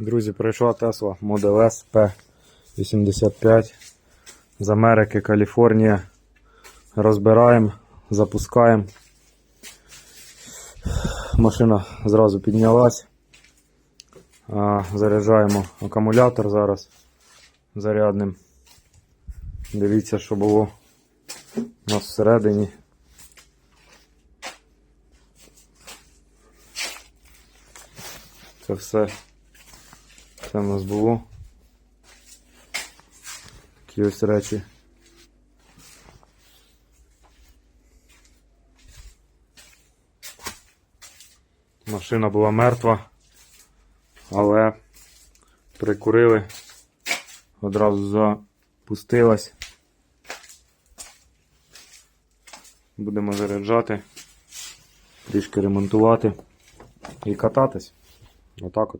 Друзі, прийшла Tesla Model S P85 з Америки, Каліфорнія. Розбираємо, запускаємо. Машина зразу піднялась. Заряджаємо акумулятор зараз зарядним. Дивіться, що було у нас всередині. Це все. Це в нас було. Такі ось речі. Машина була мертва, але прикурили, одразу запустилась. Будемо заряджати, трішки ремонтувати і кататись. Отак от.